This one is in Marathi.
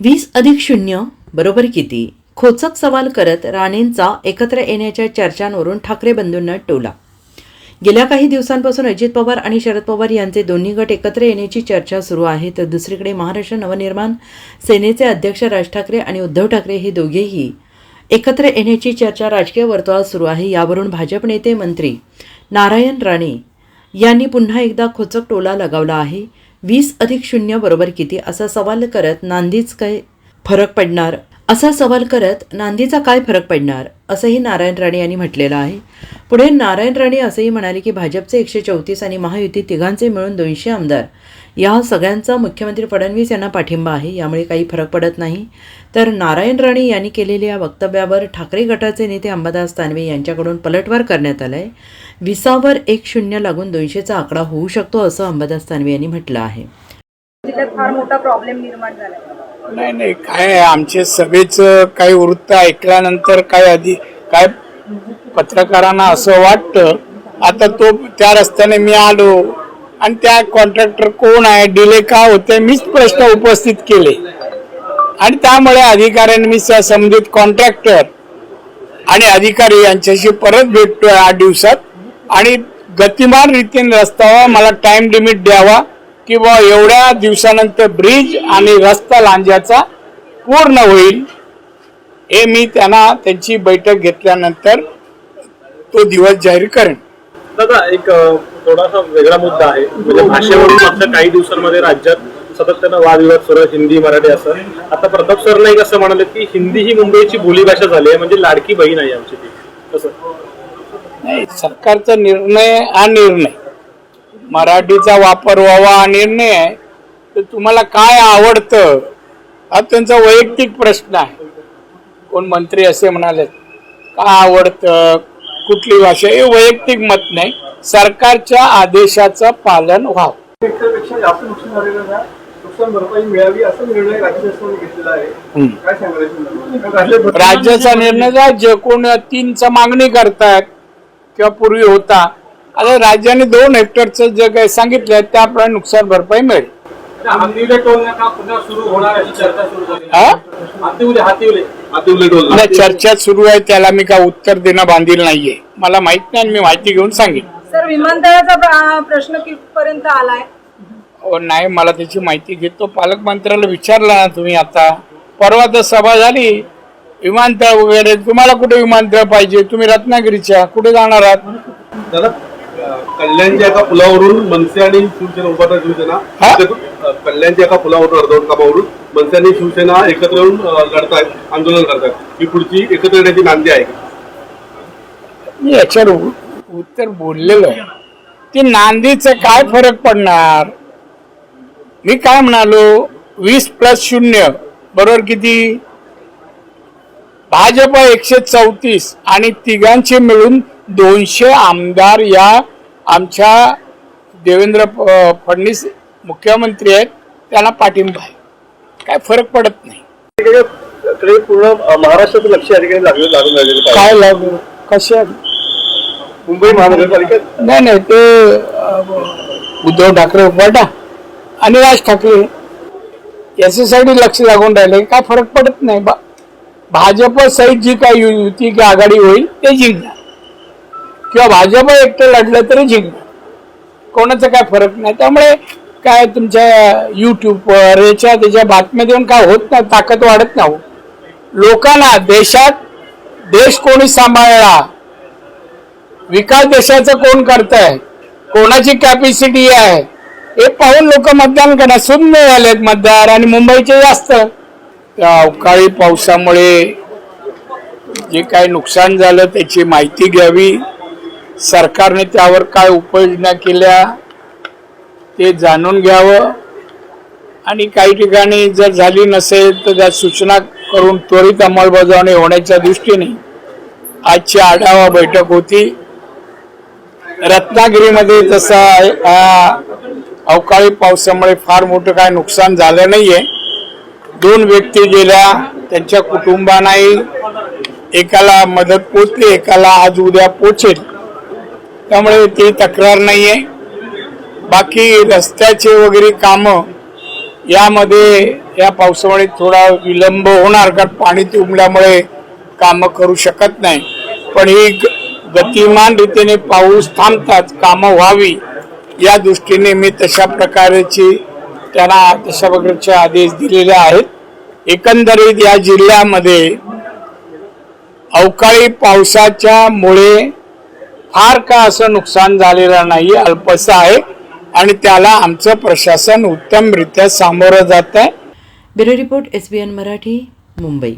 वीस अधिक शून्य बरोबर किती? खोचक सवाल करत राणेंचा एकत्र येण्याच्या चर्चांवरून ठाकरे बंधूंना टोला. गेल्या काही दिवसांपासून अजित पवार आणि शरद पवार यांचे दोन्ही गट एकत्र येण्याची चर्चा सुरू आहे तर दुसरीकडे महाराष्ट्र नवनिर्माण सेनेचे अध्यक्ष राज ठाकरे आणि उद्धव ठाकरे हे दोघेही एकत्र येण्याची चर्चा राजकीय वर्तुळात सुरू आहे. यावरून भाजप नेते मंत्री नारायण राणे यांनी पुन्हा एकदा खोचक टोला लगावला आहे. वीस अधिक शून्य बरोबर किती असा सवाल करत नांदीच काही फरक पडणार? असा सवाल करत नांदीचा काय फरक पडणार असंही नारायण राणे यांनी म्हटलेलं आहे. पुढे नारायण राणे असंही म्हणाले की भाजपचे एकशे चौतीस आणि महायुती तिघांचे मिळून दोनशे आमदार. या सगळ्यांचा मुख्यमंत्री फडणवीस यांना पाठिंबा आहे यामुळे काही फरक पडत नाही. तर नारायण राणे यांनी केलेल्या या वक्तव्यावर ठाकरे गटाचे नेते अंबादास दानवे यांच्याकडून पलटवार करण्यात आलाय. विसावर एक शून्य लागून दोनशेचा आकडा होऊ शकतो असं अंबादास दानवे यांनी म्हटलं आहे. फार मोठा प्रॉब्लेम निर्माण झाला नाही नाही. काय आमचे सभेचं काही वृत्त ऐकल्यानंतर काय आधी काय पत्रकारांना असं वाटतं. आता तो त्या रस्त्याने मी आलो आणि त्या कॉन्ट्रॅक्टर कोण आहे डिले का होते मीच प्रश्न उपस्थित केले. आणि त्यामुळे अधिकाऱ्यांनी मी संबंधित कॉन्ट्रॅक्टर आणि अधिकारी यांच्याशी परत भेटतोय आठ दिवसात. आणि गतिमान रीतीने रस्ता मला टाइम लिमिट द्यावा. किंवा एवढ्या दिवसानंतर ब्रिज आणि रस्ता लांजाचा पूर्ण होईल हे मी त्यांना त्यांची बैठक घेतल्यानंतर तो दिवस जाहीर करेन. दादा एक थोडासा वेगळा मुद्दा आहे. म्हणजे भाषेवरून मागच्या काही दिवसांमध्ये राज्यात सातत्यानं वादविवाद सुरू हिंदी मराठी असं. आता प्रताप सरनाईक असं म्हणाले की हिंदी ही मुंबईची बोलीभाषा झाली आहे म्हणजे लाडकी बहीण आहे आमची ती. कसं? नाही सरकारचा निर्णय हा निर्णय मराठीचा वापर व्हावा हा निर्णय आहे. तर तुम्हाला काय आवडतं? हा त्यांचा वैयक्तिक प्रश्न आहे. कोण मंत्री असे म्हणाले काय आवडतं? कुठली भाषा? हे वैयक्तिक मत नाही. सरकारच्या आदेशाचं पालन व्हावं. हेक्टरपेक्षा जास्त नुकसान झालेलं ना नुकसान भरपाई मिळावी असा निर्णय राज्य शासनाने घेतलेला आहे. काय सांगायचं राज्याचा निर्णय आहे, जे कोण तीनचा मागणी करतायत किंवा पूर्वी होता आता राज्याने दोन हेक्टरचं जे काही सांगितलं त्याप्रमाणे नुकसान भरपाई मिळेल. चर्चा सुरू हा? आहे त्याला मी काय उत्तर देणं बांधील नाहीये. मला माहीत नाही आणि मी माहिती घेऊन सांगेन. सर विमानतळाचा प्र- प्रश्न कितपर्यंत आलाय? नाही मला त्याची माहिती घेतो. पालकमंत्र्याला विचारला ना तुम्ही आता. परवा तर सभा झाली. विमानतळ वगैरे तुम्हाला कुठे विमानतळ पाहिजे? तुम्ही रत्नागिरीच्या कुठे जाणार आहात? दादा कल्याणच्या एका पुलावरून मनसे आणि शिवसेना उभाटा शिवसेना. कल्याणच्या एका पुलावरून अर्धवट कामावरून मनसे आणि शिवसेना एकत्र येऊन लढतायत आंदोलन करतायत. ही पुढची एकत्र येण्याची नांदी आहे का? मी याच्यावर उत्तर बोललेलो आहे. ते नांदीचं काय फरक पडणार? मी काय म्हणालो? वीस प्लस शून्य बरोबर किती? भाजप एकशे चौतीस आणि तिघांचे मिळून दोनशे आमदार या आमच्या देवेंद्र फडणवीस मुख्यमंत्री आहेत त्यांना पाठिंबा आहे. काय फरक पडत नाही. पूर्ण महाराष्ट्राचं लक्ष लागलं काय लागू? कशा मुंबई महानगरपालिकेत? नाही नाही ते उद्धव ठाकरे उपाटा आणि राज ठाकरे. याच्यासाठी लक्ष लागून राहिले. काय फरक पडत नाही. भाजप सहित जी काही यु- युती की आघाडी होईल ते जिंकणार. किंवा भाजप एकटं लढलं तरी जिंकणार कोणाचा काय फरक नाही. त्यामुळे काय तुमच्या युट्यूबवर याच्या त्याच्या बातम्या देऊन काय होत नाही ताकद वाढत नाही हो. लोकांना देशात देश कोणी सांभाळला विकास देशाचा कोण करताय कोणाची कॅपॅसिटी आहे हे पाहून लोक मतदान करणार. शून्य झालेत मतदार आणि मुंबईचे जास्त. त्या अवकाळी पावसामुळे जे काही नुकसान झालं त्याची माहिती घ्यावी. सरकारने त्यावर काय उपाययोजना केल्या ते जाणून घ्यावं. आणि काही ठिकाणी जर झाली नसेल तर त्या सूचना करून त्वरित अंमलबजावणी होण्याच्या दृष्टीने आजची आढावा बैठक होती. रत्नागिरीमध्ये तसा अवकाळी पावसामुळे फार मोठं काय नुकसान झालं नाहीये. दोन व्यक्ती गेल्या त्यांच्या कुटुंबांनाही एकाला मदत पोचली एकाला आज उद्या पोचेल त्यामुळे ती तक्रार नाहीये. बाकी रस्त्याचे वगैरे कामं यामध्ये या पावसामुळे थोडा विलंब होणार कारण पाणी तुंबल्यामुळे कामं करू शकत नाही. पण ही ग- गतिमान रीतीने पाऊस थांबताच कामं व्हावी या दृष्टीने मी तशा प्रकारची त्यांना तशा प्रकारचे आदेश दिलेले आहेत. एकंदरीत या जिल्ह्यामध्ये अवकाळी पावसाच्या मुळे फार का असं नुकसान झालेलं नाही अल्पसं आहे. आणि त्याला आमचं प्रशासन उत्तमरित्या सामोरं जात आहे bureau report S B N Marathi Mumbai.